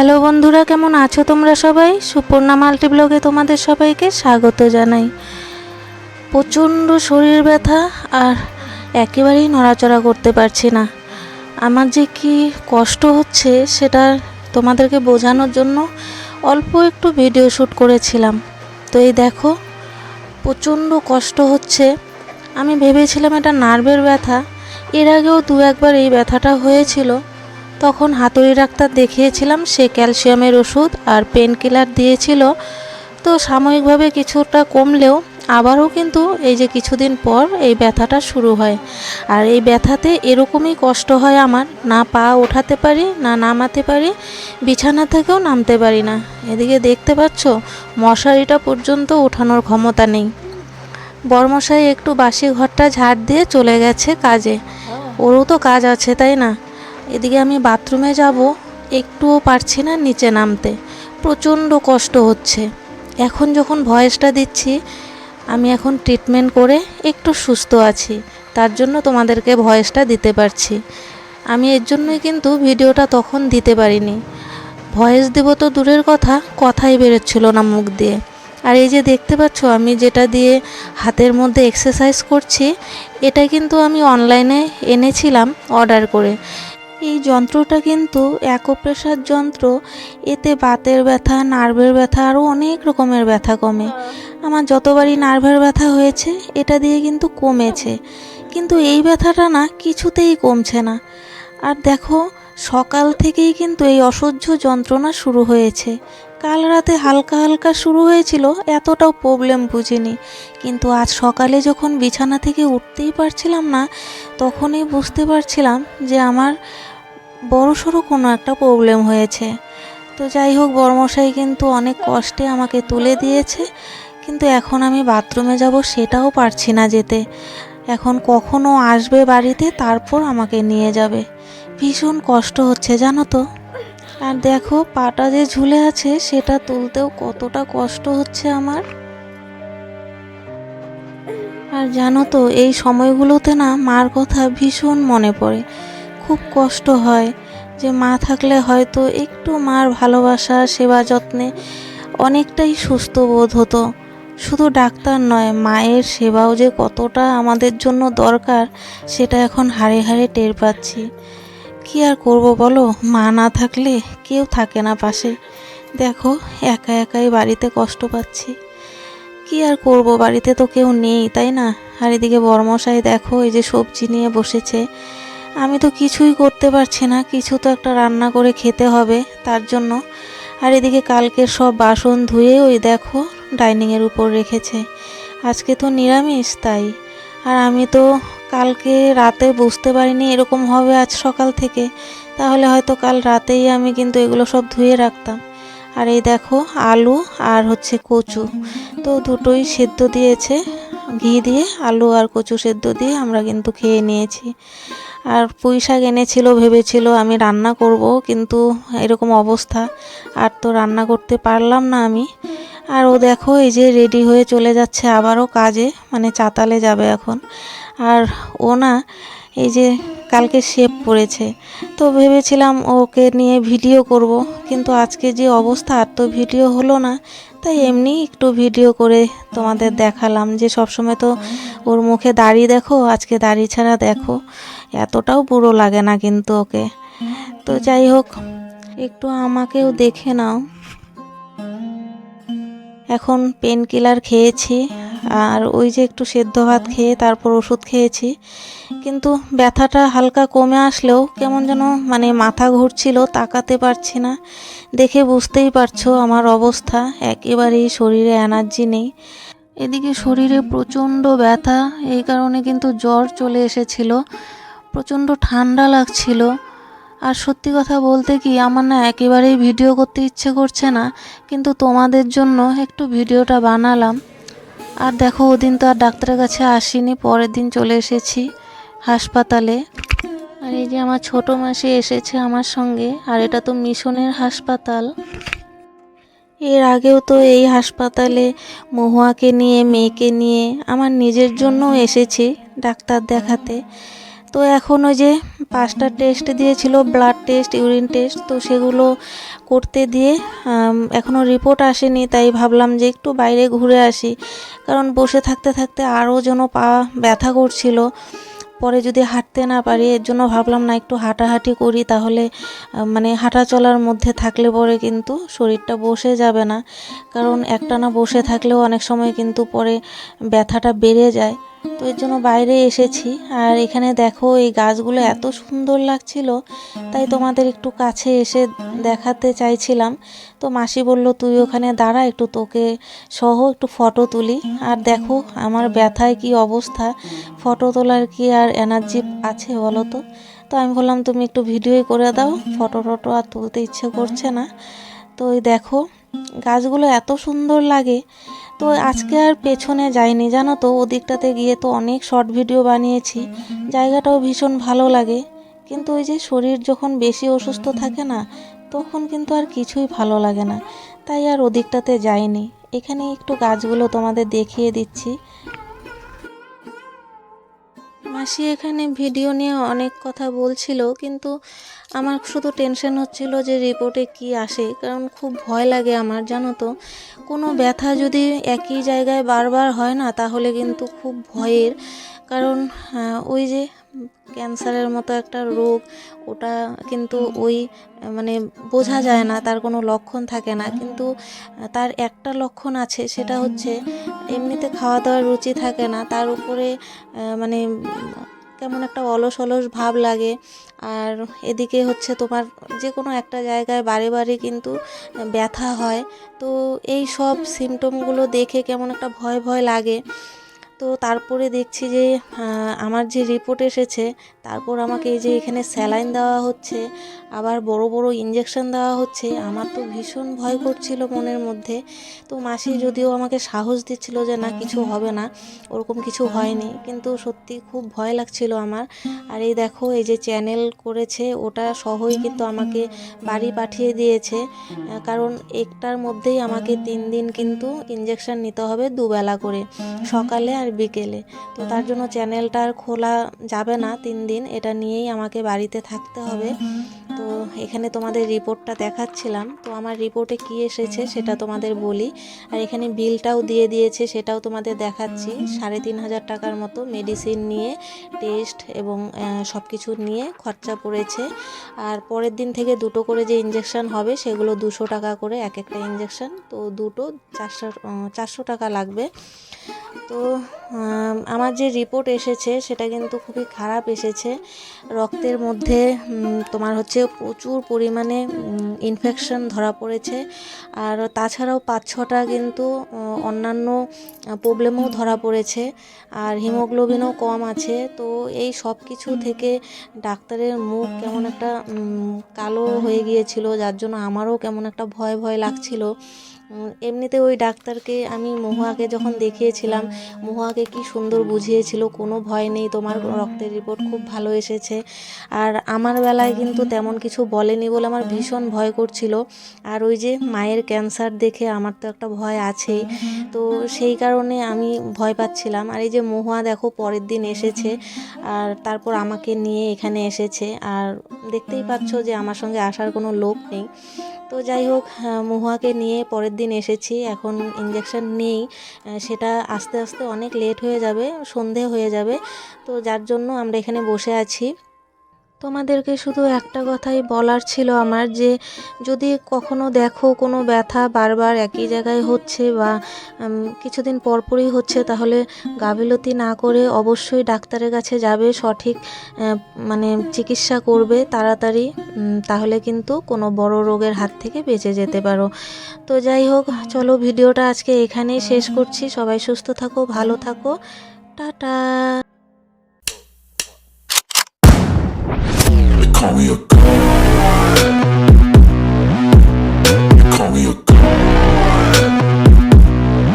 Hello বন্ধুরা, কেমন আছো তোমরা সবাই? সুপর্ণা মাল্টি ব্লগে তোমাদের সবাইকে স্বাগত জানাই। প্রচণ্ড শরীর ব্যথা আর একেবারেই নড়াচড়া করতে পারছি না। আমার যে কি কষ্ট হচ্ছে সেটা তোমাদেরকে বোঝানোর জন্য অল্প একটু ভিডিও শ্যুট করেছিলাম। তো এই দেখো, প্রচণ্ড কষ্ট হচ্ছে। আমি ভেবেছিলাম এটা নার্ভের ব্যথা। এর আগেও দু একবার এই ব্যথাটা হয়েছিল। তখন হাতুড়ি ডাক্তার দেখিয়েছিলাম সে ক্যালসিয়ামের ওষুধ আর পেন কিলার দিয়েছিল। তো সাময়িকভাবে কিছুটা কমলেও আবারও কিন্তু এই যে কিছুদিন পর এই ব্যথাটা শুরু হয়। আর এই ব্যথাতে এরকমই কষ্ট হয় আমার, না পা ওঠাতে পারি, না নামাতে পারি, বিছানা থেকেও নামতে পারি না। এদিকে দেখতে পাচ্ছ, মশারিটা পর্যন্ত ওঠানোর ক্ষমতা নেই। বর্মশাই একটু বাসি ঘরটা ঝাড় দিয়ে চলে গেছে কাজে। ওরও তো কাজ আছে, তাই না? এদিকে আমি বাথরুমে যাব, একটুও পারছি না নিচে নামতে। প্রচণ্ড কষ্ট হচ্ছে। এখন যখন ভয়েসটা দিচ্ছি, আমি এখন ট্রিটমেন্ট করে একটু সুস্থ আছি। তার জন্য তোমাদেরকে ভয়েসটা দিতে পারছি। আমি এর জন্যই কিন্তু ভিডিওটা তখন দিতে পারিনি। ভয়েস দেব তো দূরের কথা, কথাই বেরোচ্ছিল না মুখ দিয়ে। আর এই যে দেখতে পাচ্ছ, আমি যেটা দিয়ে হাতের মধ্যে এক্সারসাইজ করছি, এটা কিন্তু আমি অনলাইনে এনেছিলাম অর্ডার করে। এই যন্ত্রটা কিন্তু অ্যাকোপ্রেশার যন্ত্র। এতে বাতের ব্যথা, নার্ভের ব্যথা আরও অনেক রকমের ব্যথা কমে। আমার যতবারই নার্ভের ব্যথা হয়েছে, এটা দিয়ে কিন্তু কমেছে। কিন্তু এই ব্যথাটা না কিছুতেই কমছে না। আর দেখো, সকাল থেকেই কিন্তু এই অসহ্য যন্ত্রণা শুরু হয়েছে। কাল রাতে হালকা হালকা শুরু হয়েছিল, এতটাও প্রবলেম বুঝিনি। কিন্তু আজ সকালে যখন বিছানা থেকে উঠতেই পারছিলাম না, তখনই বুঝতে পারছিলাম যে আমার বড়সড় কোনো একটা প্রবলেম হয়েছে। তো যাই হোক বর্মশাই কিন্তু অনেক কষ্টে আমাকে তুলে দিয়েছে, কিন্তু এখন আমি বাথরুমে যাব সেটাও পারছি না যেতে। এখন কখনো আসবে বাড়িতে, তারপর আমাকে নিয়ে যাবে। ভীষণ কষ্ট হচ্ছে, জানো তো। আর দেখো, পাটা যে ঝুলে আছে, সেটা তুলতেও কতটা কষ্ট হচ্ছে আমার। আর জানো তো, এই সময়গুলোতে না, মার কথা ভীষণ মনে পড়ে। খুব কষ্ট হয় যে মা থাকলে হয়তো একটু মার ভালোবাসা, সেবা যত্নে অনেকটাই সুস্থ বোধ হতো। শুধু ডাক্তার নয়, মায়ের সেবাও যে কতটা আমাদের জন্য দরকার, সেটা এখন হাড়ে হাড়ে টের পাচ্ছি। কি আর করব বলো? মা না থাকলে কেউ থাকে না পাশে। দেখো, একা একাই বাড়িতে কষ্ট পাচ্ছি। কি আর করব? বাড়িতে তো কেউ নেই, তাই না? আর এদিকে বর্মশাই দেখো, এই যে সবজি নিয়ে বসেছে। আমি তো কিছুই করতে পারছি না, কিছু তো একটা রান্না করে খেতে হবে তার জন্য। আর এদিকে কালকের সব বাসন ধুয়ে ওই দেখো, ডাইনিংয়ের উপর রেখেছে। আজকে তো নিরামিষ তাই। আর আমি তো কালকে রাতে বুঝতে পারিনি এরকম হবে আজ সকাল থেকে। তাহলে হয়তো কাল রাতেই আমি কিন্তু এগুলো সব ধুয়ে রাখতাম। আর এই দেখো আলু আর হচ্ছে কচু। তো দুটোই সেদ্ধ দিয়েছে, ঘি দিয়ে আলু আর কচু সেদ্ধ দিয়ে আমরা কিন্তু খেয়ে নিয়েছি। আর পুঁই শাক এনেছিল, ভেবেছিল আমি রান্না করব, কিন্তু এরকম অবস্থা। আর তো রান্না করতে পারলাম না আমি। আর ও দেখো, এই যে রেডি হয়ে চলে যাচ্ছে আবারও কাজে মানে চাতালে যাবে এখন। আর ও না, এই যে কালকে শেপ পড়েছে তো ভেবেছিলাম ওকে নিয়ে ভিডিও করব, কিন্তু আজকে যে অবস্থা, আর তো ভিডিও হলো না। তাই এমনি একটু ভিডিও করে তোমাদের দেখালাম যে সবসময় তো ওর মুখে দাড়ি দেখো, আজকে দাড়ি ছাড়া দেখো। এতটাও বুড়ো লাগে না কিন্তু ওকে। তো যাই হোক, একটু আমাকেও দেখে নাও। এখন পেন কিলার খেয়েছি, আর ওই যে একটু সেদ্ধ ভাত খেয়ে তারপর ওষুধ খেয়েছি। কিন্তু ব্যথাটা হালকা কমে আসলেও কেমন যেন মানে মাথা ঘুরছিল, তাকাতে পারছি না। দেখে বুঝতেই পারছ আমার অবস্থা, একেবারেই শরীরে এনার্জি নেই। এদিকে শরীরে প্রচণ্ড ব্যথা, এই কারণে কিন্তু জ্বর চলে এসেছিল। প্রচণ্ড ঠান্ডা লাগছিল। আর সত্যি কথা বলতে কি, আমার না একেবারেই ভিডিও করতে ইচ্ছে করছে না, কিন্তু তোমাদের জন্য একটু ভিডিওটা বানালাম। আর দেখো, ওদিন তো আর ডাক্তারের কাছে আসিনি, পরের দিন চলে এসেছি হাসপাতালে। আর এই যে আমার ছোট মাসি এসেছে আমার সঙ্গে, আর এটা তো মিশনের হাসপাতাল। এর আগেও তো এই হাসপাতালে মহুয়াকে নিয়ে, মেয়েকে নিয়ে আমার নিজের জন্য এসেছি ডাক্তার দেখাতে। তো এখন ওই যে পাঁচটা টেস্ট দিয়েছিল ব্লাড টেস্ট ইউরিন টেস্ট তো সেগুলো করতে দিয়ে এখনও রিপোর্ট আসেনি তাই ভাবলাম যে একটু বাইরে ঘুরে আসি। কারণ বসে থাকতে থাকতে আরও যেন পা ব্যথা করছিল। পরে যদি হাঁটতে না পারি এর জন্য ভাবলাম না একটু হাঁটাহাঁটি করি তাহলে মানে হাঁটা চলার মধ্যে থাকলে পরে কিন্তু শরীরটা বসে যাবে না। কারণ একটানা বসে থাকলেও অনেক সময় কিন্তু পরে ব্যথাটা বেড়ে যায়। তো এর জন্য বাইরে এসেছি। আর এখানে দেখো, এই গাছগুলো এত সুন্দর লাগছিল, তাই তোমাদের একটু কাছে এসে দেখাতে চাইছিলাম। তো মাসি বলল, তুই ওখানে দাঁড়া, একটু তোকে সহ একটু ফটো তুলি। আর দেখো, আমার ব্যথায় কি অবস্থা, ফটো তোলার কি আর এনার্জি আছে বলো তো? তো আমি বললাম, তুমি একটু ভিডিওই করে দাও, ফটো টটো আর তুলতে ইচ্ছে করছে না। তো ওই দেখো, গাছগুলো এত সুন্দর লাগে তো আজকে আর পেছনে যাইনি, জানো তো? ওদিকটাতে গিয়ে তো অনেক শর্ট ভিডিও বানিয়েছি। জায়গাটাও ভীষণ ভালো লাগে। কিন্তু ওই যে শরীর যখন বেশি অসুস্থ থাকে না, তখন কিন্তু আর কিছুই ভালো লাগে না। তাই আর ওদিকটাতে যাইনি। এখানে একটু গাছগুলো তোমাদের দেখিয়ে দিচ্ছি। মাসি এখানে ভিডিও নিয়ে অনেক কথা বলছিল কিন্তু আমার শুধু টেনশন হচ্ছিল যে রিপোর্টে কি আসে কারণ খুব ভয় লাগে আমার জানো তো। কোনো ব্যথা যদি একই জায়গায় বারবার হয় না তাহলে কিন্তু খুব ভয়ের। কারণ ওই যে ক্যান্সারের মতো একটা রোগ, ওটা কিন্তু ওই মানে বোঝা যায় না, তার কোনো লক্ষণ থাকে না। কিন্তু তার একটা লক্ষণ আছে, সেটা হচ্ছে এমনিতে খাওয়া দাওয়ার রুচি থাকে না, তার উপরে মানে কেমন একটা অলস অলস ভাব লাগে। আর এদিকে হচ্ছে তোমার যে কোনো একটা জায়গায় বারে বারে কিন্তু ব্যথা হয়। তো এই সব সিমটমগুলো দেখে কেমন একটা ভয় ভয় লাগে। তো তারপরে দেখছি যে আমার যে রিপোর্ট এসেছে, তারপর আমাকে এই যে এখানে স্যালাইন দেওয়া হচ্ছে, আবার বড় বড় ইঞ্জেকশন দেওয়া হচ্ছে, আমার তো ভীষণ ভয় করছিল মনের মধ্যে। তো মাসি যদিও আমাকে সাহস দিচ্ছিল যে, না, কিছু হবে না, ওরকম কিছু হয়নি। কিন্তু সত্যি খুব ভয় লাগছিল আমার। আর এই দেখো, এই যে চ্যানেল করেছে, ওটা সহই কিন্তু আমাকে বাড়ি পাঠিয়ে দিয়েছে। কারণ একটার মধ্যেই আমাকে তিন দিন কিন্তু ইঞ্জেকশন নিতে হবে দুবেলা করে। সকালে আর বিকেলে। তো তার জন্য চ্যানেলটা আর খোলা যাবে না তিন দিন। এটা নিয়েই আমাকে বাড়িতে থাকতে হবে। তো এখানে তোমাদের রিপোর্টটা দেখাচ্ছিলাম। তো আমার রিপোর্টে কি এসেছে সেটা তোমাদের বলি। আর এখানে বিলটাও দিয়ে দিয়েছে সেটাও তোমাদের দেখাচ্ছি। সাড়ে তিন হাজার টাকার মতো মেডিসিন নিয়ে, টেস্ট এবং সব কিছু নিয়ে খরচা পড়েছে। আর পরের দিন থেকে দুটো করে যে ইঞ্জেকশন হবে সেগুলো দুশো টাকা করে এক একটা ইঞ্জেকশন তো দুটো চারশো চারশো টাকা লাগবে। তো আমার যে রিপোর্ট এসেছে সেটা কিন্তু খুবই খারাপ এসেছে। রক্তের মধ্যে তোমার হচ্ছে প্রচুর পরিমাণে ইনফেকশন ধরা পড়েছে। আর তাছাড়াও পাঁচ ছটা কিন্তু অন্যান্য প্রবলেমও ধরা পড়েছে। আর হিমোগ্লোবিনও কম আছে। তো এই সব কিছু থেকে ডাক্তারের মুখ কেমন একটা কালো হয়ে গিয়েছিল, যার জন্য আমারও কেমন একটা ভয় ভয় লাগছিল। এমনিতে ওই ডাক্তারকে আমি মহুয়াকে যখন দেখিয়েছিলাম, মহুয়াকে কি সুন্দর বুঝিয়েছিল, কোনো ভয় নেই, তোমার রক্তের রিপোর্ট খুব ভালো এসেছে। আর আমার বেলায় কিন্তু তেমন কিছু বলেনি বলে আমার ভীষণ ভয় করছিল। আর ওই যে মায়ের ক্যান্সার দেখে আমার তো একটা ভয় আছেই। তো সেই কারণে আমি ভয় পাচ্ছিলাম। আর এই যে মহুয়া দেখো, পরের দিন এসেছে আর তারপর আমাকে নিয়ে এখানে এসেছে। আর দেখতেই পাচ্ছ যে আমার সঙ্গে আসার কোনো লোক নেই। তো যাই হোক মহুয়াকে নিয়ে পরের দিন এসেছি। এখন ইঞ্জেকশন নেই। সেটা আস্তে আস্তে অনেক লেট হয়ে যাবে, সন্ধে হয়ে যাবে। তো যার জন্য আমরা এখানে বসে আছি। তোমাদেরকে শুধু একটা কথাই বলার ছিল আমার, যে যদি কখনো দেখো কোনো ব্যথা বারবার একই জায়গায় হচ্ছে বা কিছুদিন পরপরই হচ্ছে, তাহলে গাফিলতি না করে অবশ্যই ডাক্তারের কাছে যাবে, সঠিক মানে চিকিৎসা করবে তাড়াতাড়ি তাহলে কিন্তু কোনো বড় রোগের হাত থেকে বেঁচে যেতে পারো। তো যাই হোক, চলো ভিডিওটা আজকে এখানেই শেষ করছি। সবাই সুস্থ থাকো, ভালো থাকো। টাটা। Call me a